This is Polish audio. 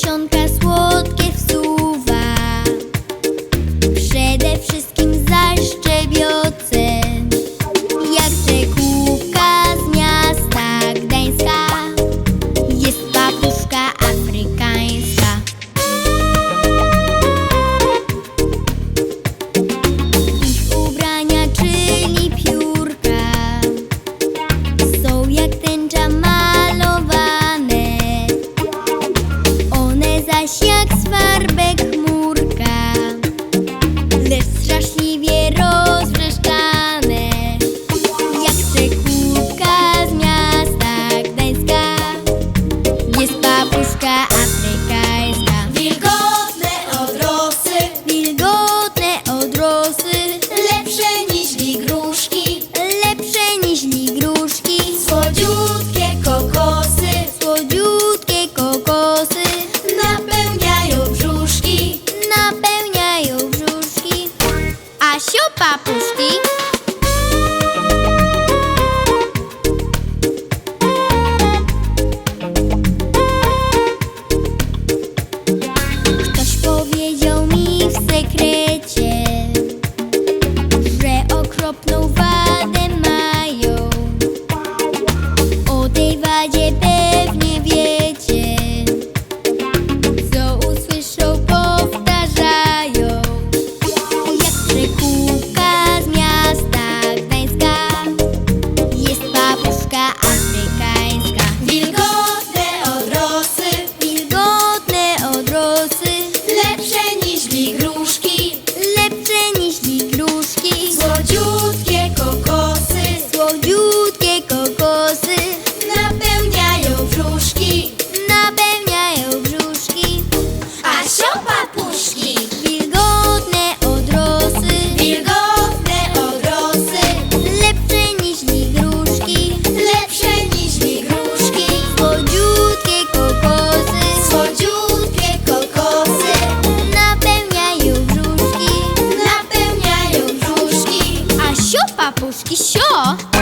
pasión. psio papuszki. Ktoś powiedział mi w sekrecie, że okropną Sio, papuszki, sio!